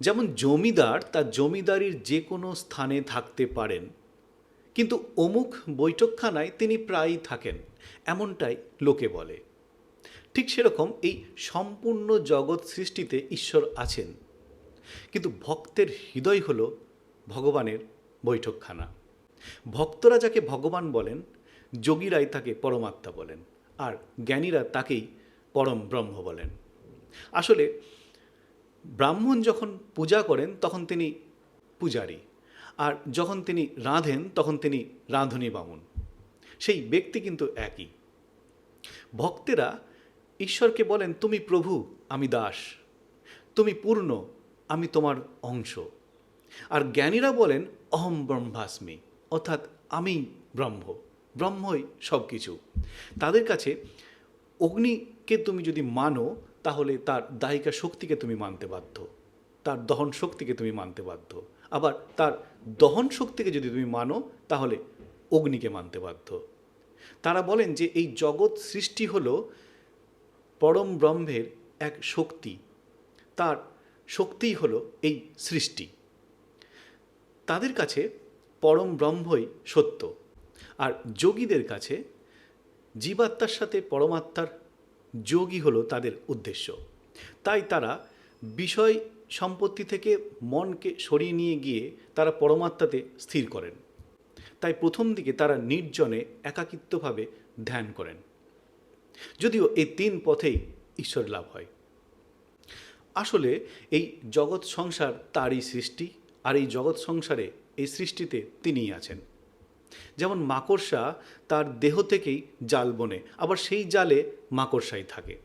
যেমন জমিদার তার জমিদারির যে কোনো স্থানে থাকতে পারেন। কিন্তু অমুক বৈঠকখানায় তিনি প্রায়ই থাকেন, এমনটাই লোকে বলে। ঠিক সেরকম এই সম্পূর্ণ জগৎ সৃষ্টিতে ঈশ্বর আছেন। কিন্তু ভক্তের হৃদয় হল ভগবানের বৈঠকখানা। ভক্তরা যাকে ভগবান বলেন, যোগীরাই তাকে পরমাত্মা বলেন, আর জ্ঞানীরা তাকেই পরম ব্রহ্ম বলেন। আসলে ব্রাহ্মণ যখন পূজা করেন, তখন তিনি পূজারী। আর যখন তিনি রাঁধেন, তখন তিনি রাঁধুনি বামুন। সেই ব্যক্তি কিন্তু একই। ভক্তেরা ঈশ্বরকে বলেন, তুমি প্রভু, আমি দাস। তুমি পূর্ণ, আমি তোমার অংশ। আর জ্ঞানীরা বলেন, অহম ব্রহ্মাস্মি, অর্থাৎ আমি ব্রহ্ম। ব্রহ্মই সব কিছু তাদের কাছে, অগ্নিকে তুমি যদি মানো তাহলে তার দায়িকা শক্তিকে তুমি মানতে বাধ্য। তার দহন শক্তিকে তুমি মানতে বাধ্য। আবার তার দহন শক্তিকে যদি তুমি মানো, তাহলে অগ্নিকে মানতে বাধ্য। তারা বলেন যে এই জগৎ সৃষ্টি হলো পরম ব্রহ্মের এক শক্তি। তার শক্তিই হলো এই সৃষ্টি। তাদের কাছে পরম ব্রহ্মই সত্য। আর যোগীদের কাছে জীবাত্মার সাথে পরমাত্মার যোগই হলো তাদের উদ্দেশ্য। তাই তারা বিষয় সম্পত্তি থেকে মনকে সরিয়ে নিয়ে গিয়ে তারা পরমাত্মাতে স্থির করেন। তাই প্রথম দিকে তারা নির্জনে একাকিত্বভাবে ধ্যান করেন। যদিও এই তিন পথেই ঈশ্বর লাভ হয়। আসলে এই জগৎ সংসার তারই সৃষ্টি আর এই জগৎ সংসারে এই সৃষ্টিতে তিনিই আছেন। যেমন মাকড়সা তার দেহ থেকেই জাল বনে, আবার সেই জালে মাকড়সাই থাকে।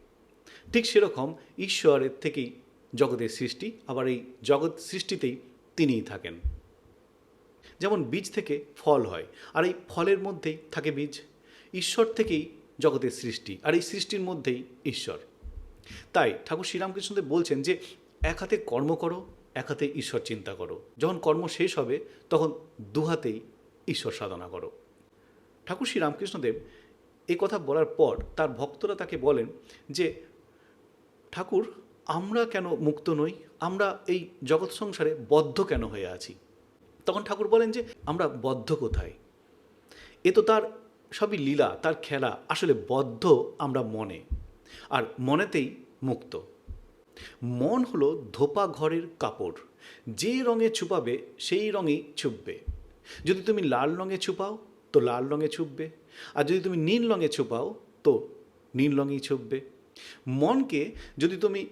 ঠিক সেরকম ঈশ্বরের থেকেই জগতের সৃষ্টি, আবার এই জগৎ সৃষ্টিতেই তিনিই থাকেন। যেমন বীজ থেকে ফল হয়, আর এই ফলের মধ্যেই থাকে বীজ। ঈশ্বর থেকেই জগতের সৃষ্টি, আর এই সৃষ্টির মধ্যেই ঈশ্বর। তাই ঠাকুর শ্রীরামকৃষ্ণদেব বলছেন যে, এক হাতে কর্ম করো, এক হাতে ঈশ্বর চিন্তা করো। যখন কর্ম শেষ হবে, তখন দু হাতেই ঈশ্বর সাধনা করো। ঠাকুর শ্রী রামকৃষ্ণদেব এই কথা বলার পর তার ভক্তরা তাকে বলেন যে, ঠাকুর, আমরা কেন মুক্ত নই? আমরা এই জগৎ সংসারে বদ্ধ কেন হয়ে আছি? তখন ঠাকুর বলেন যে, আমরা বদ্ধ কোথায়? এ তো তার সবই লীলা, তার খেলা। আসলে বদ্ধ আমরা মনে, আর মনেতেই মুক্ত। মন হলো ধোপা ঘরের কাপড়। যে রঙে ছুপাবে, সেই রঙেই ছুপবে। যদি তুমি লাল রঙে ছুপাও, তো লাল রঙে ছুপবে। আর যদি তুমি নীল রঙে ছুপাও, তো নীল রঙেই ছুপবে। মনকে যদি তুমি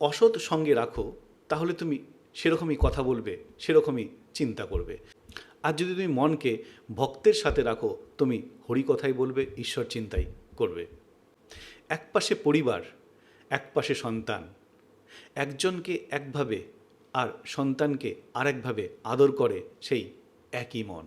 অসৎ সঙ্গে রাখো, তাহলে তুমি সেরকমই কথা বলবে, সেরকমই চিন্তা করবে। আর যদি তুমি মনকে ভক্তের সাথে রাখো, তুমি হরি কথাই বলবে, ঈশ্বর চিন্তাই করবে। একপাশে পরিবার, একপাশে সন্তান। একজনকে একভাবে আর সন্তানকে আরেকভাবে আদর করে সেই একই মন।